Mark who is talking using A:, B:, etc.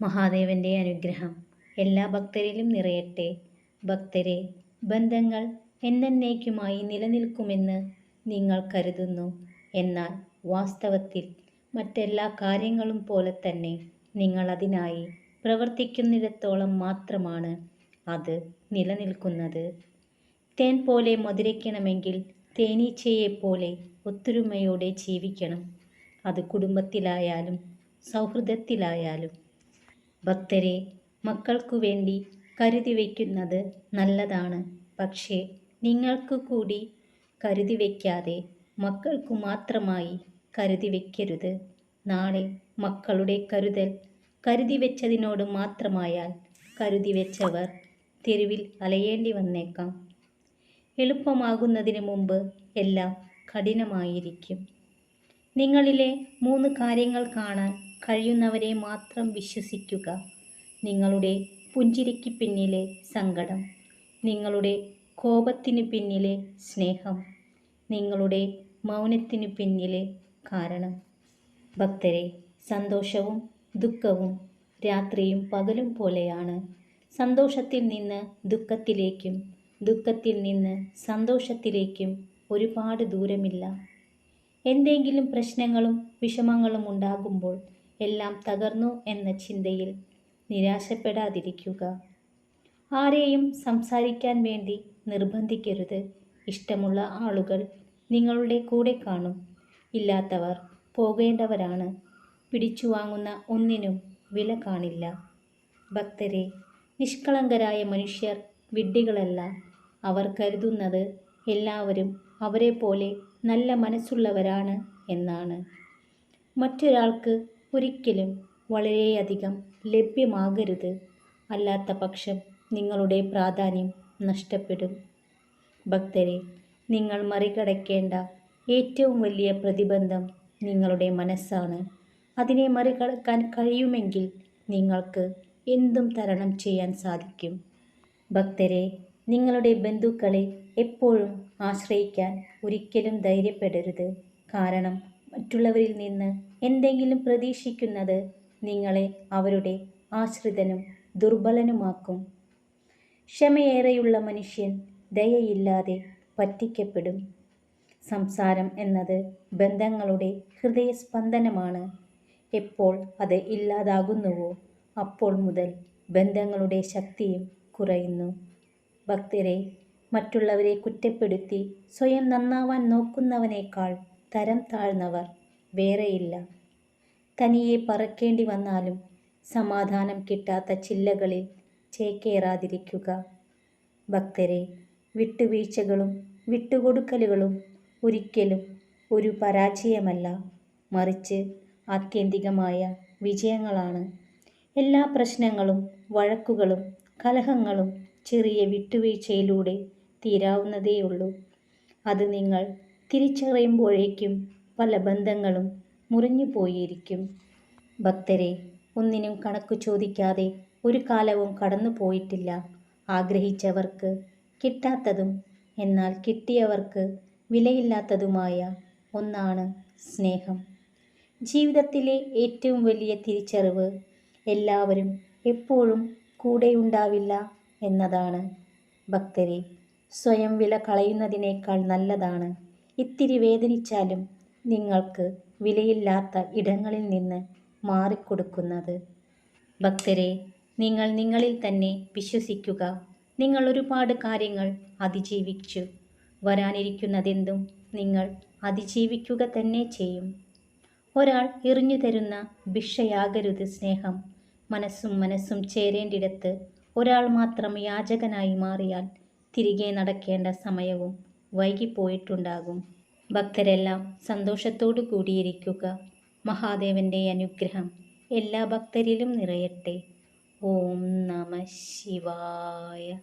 A: മഹാദേവന്റെ അനുഗ്രഹം. എല്ലാ ഭക്തരിലും നിറയട്ടെ. ഭക്തരെ ബന്ധങ്ങൾ എന്നേക്കുമായി നിലനിൽക്കുമെന്ന് നിങ്ങൾ കരുതുന്നു. എന്നാൽ വാസ്തവത്തിൽ മറ്റെല്ലാ കാര്യങ്ങളും പോലെ തന്നെ നിങ്ങൾ അതിനായി പ്രവർത്തിക്കുന്നിടത്തോളം മാത്രമാണ് അത് നിലനിൽക്കുന്നത്. തേൻ പോലെ മധുരയ്ക്കണമെങ്കിൽ തേനീച്ചയെപ്പോലെ ഒത്തൊരുമയോടെ ജീവിക്കണം. അത് കുടുംബത്തിലായാലും സൗഹൃദത്തിലായാലും ഭക്തരെ മക്കൾക്കു വേണ്ടി കരുതി വയ്ക്കുന്നത് നല്ലതാണ്. പക്ഷേ നിങ്ങൾക്ക് കൂടി കരുതി വയ്ക്കാതെ മക്കൾക്കു മാത്രമായി കരുതി വയ്ക്കരുത്. നാളെ മക്കളുടെ കരുതൽ കരുതി വെച്ചതിനോട് മാത്രമായാൽ കരുതി വെച്ചവർ തെരുവിൽ അലയേണ്ടി വന്നേക്കാം. എളുപ്പമാകുന്നതിന് മുമ്പ് എല്ലാം കഠിനമായിരിക്കും. നിങ്ങളിലെ മൂന്ന് കാര്യങ്ങൾ കാണാൻ കഴിയുന്നവരെ മാത്രം വിശ്വസിക്കുക. നിങ്ങളുടെ പുഞ്ചിരിക്ക് പിന്നിലെ സങ്കടം നിങ്ങളുടെ കോപത്തിന് പിന്നിലെ സ്നേഹം നിങ്ങളുടെ മൗനത്തിന് പിന്നിലെ കാരണം. ഭക്തരെ സന്തോഷവും ദുഃഖവും രാത്രിയും പകലും പോലെയാണ്. സന്തോഷത്തിൽ നിന്ന് ദുഃഖത്തിലേക്കും ദുഃഖത്തിൽ നിന്ന് സന്തോഷത്തിലേക്കും ഒരുപാട് ദൂരമില്ല. എന്തെങ്കിലും പ്രശ്നങ്ങളും വിഷമങ്ങളും ഉണ്ടാകുമ്പോൾ എല്ലാം തകർന്നു എന്ന ചിന്തയിൽ നിരാശപ്പെടാതിരിക്കുക. ആരെയും സംസാരിക്കാൻ വേണ്ടി നിർബന്ധിക്കരുത്. ഇഷ്ടമുള്ള ആളുകൾ നിങ്ങളുടെ കൂടെ കാണും. ഇല്ലാത്തവർ പോകേണ്ടവരാണ്. പിടിച്ചു വാങ്ങുന്ന ഒന്നിനും വില കാണില്ല. ഭക്തരെ നിഷ്കളങ്കരായ മനുഷ്യർ വിഡ്ഢികളല്ല. അവർ കരുതുന്നത് എല്ലാവരും അവരെ പോലെ നല്ല മനസ്സുള്ളവരാണ് എന്നാണ്. മറ്റൊരാൾക്ക് ഒരിക്കലും വളരെയധികം ലഭ്യമാകരുത്. അല്ലാത്ത പക്ഷം നിങ്ങളുടെ പ്രാധാന്യം നഷ്ടപ്പെടും. ഭക്തരെ നിങ്ങൾ മറികടക്കേണ്ട ഏറ്റവും വലിയ പ്രതിബന്ധം നിങ്ങളുടെ മനസ്സാണ്. അതിനെ മറികടക്കാൻ കഴിയുമെങ്കിൽ നിങ്ങൾക്ക് എന്തും തരണം ചെയ്യാൻ സാധിക്കും. ഭക്തരെ നിങ്ങളുടെ ബന്ധുക്കളെ എപ്പോഴും ആശ്രയിക്കാൻ ഒരിക്കലും ധൈര്യപ്പെടരുത്. കാരണം മറ്റുള്ളവരിൽ നിന്ന് എന്തെങ്കിലും പ്രതീക്ഷിക്കുന്നത് നിങ്ങളെ അവരുടെ ആശ്രിതനും ദുർബലനുമാക്കും. ക്ഷമയേറെയുള്ള മനുഷ്യൻ ദയയില്ലാതെ പറ്റിക്കപ്പെടും. സംസാരം എന്നത് ബന്ധങ്ങളുടെ ഹൃദയസ്പന്ദനമാണ്. എപ്പോൾ അത് ഇല്ലാതാകുന്നുവോ അപ്പോൾ മുതൽ ബന്ധങ്ങളുടെ ശക്തിയും കുറയുന്നു. ഭക്തരെ മറ്റുള്ളവരെ കുറ്റപ്പെടുത്തി സ്വയം നന്നാവാൻ നോക്കുന്നവനേക്കാൾ തരം താഴ്ന്നവർ വേറെയില്ല. തനിയെ പറക്കേണ്ടി വന്നാലും സമാധാനം കിട്ടാത്ത ചില്ലകളിൽ ചേക്കേറാതിരിക്കുക. ഭക്തരെ വിട്ടുവീഴ്ചകളും വിട്ടുകൊടുക്കലുകളും ഒരിക്കലും ഒരു പരാജയമല്ല. മറിച്ച് ആത്യന്തികമായ വിജയങ്ങളാണ്. എല്ലാ പ്രശ്നങ്ങളും വഴക്കുകളും കലഹങ്ങളും ചെറിയ വിട്ടുവീഴ്ചയിലൂടെ തീരാവുന്നതേയുള്ളൂ. അത് നിങ്ങൾ തിരിച്ചറിയുമ്പോഴേക്കും പല ബന്ധങ്ങളും മുറിഞ്ഞു പോയിരിക്കും. ഭക്തരെ ഒന്നിനും കണക്ക് ചോദിക്കാതെ ഒരു കാലവും കടന്നു പോയിട്ടില്ല. ആഗ്രഹിച്ചവർക്ക് കിട്ടാത്തതും എന്നാൽ കിട്ടിയവർക്ക് വിലയില്ലാത്തതുമായ ഒന്നാണ് സ്നേഹം. ജീവിതത്തിലെ ഏറ്റവും വലിയ തിരിച്ചറിവ് എല്ലാവരും എപ്പോഴും കൂടെയുണ്ടാവില്ല എന്നതാണ്. ഭക്തരെ സ്വയം വില കളയുന്നതിനേക്കാൾ നല്ലതാണ് ഇത്തിരി വേദനിച്ചാലും നിങ്ങൾക്ക് വിലയില്ലാത്ത ഇടങ്ങളിൽ നിന്ന് മാറിക്കൊടുക്കുന്നത്. ഭക്തരെ നിങ്ങൾ നിങ്ങളിൽ തന്നെ വിശ്വസിക്കുക. നിങ്ങൾ ഒരുപാട് കാര്യങ്ങൾ അതിജീവിച്ചു. വരാനിരിക്കുന്നതെന്തും നിങ്ങൾ അതിജീവിക്കുക തന്നെ ചെയ്യും. ഒരാൾ എറിഞ്ഞു തരുന്ന ഭിക്ഷയാകരുത് സ്നേഹം. മനസ്സും മനസ്സും ചേരേണ്ടിടത്ത് ഒരാൾ മാത്രം യാചകനായി മാറിയാൽ തിരികെ നടക്കേണ്ട സമയവും വൈകിപ്പോയിട്ടുണ്ടാകും. ഭക്തരെല്ലാം സന്തോഷത്തോടു കൂടിയിരിക്കുക. മഹാദേവന്റെ അനുഗ്രഹം എല്ലാ ഭക്തരിലും നിറയട്ടെ. ഓം നമ ശിവായ.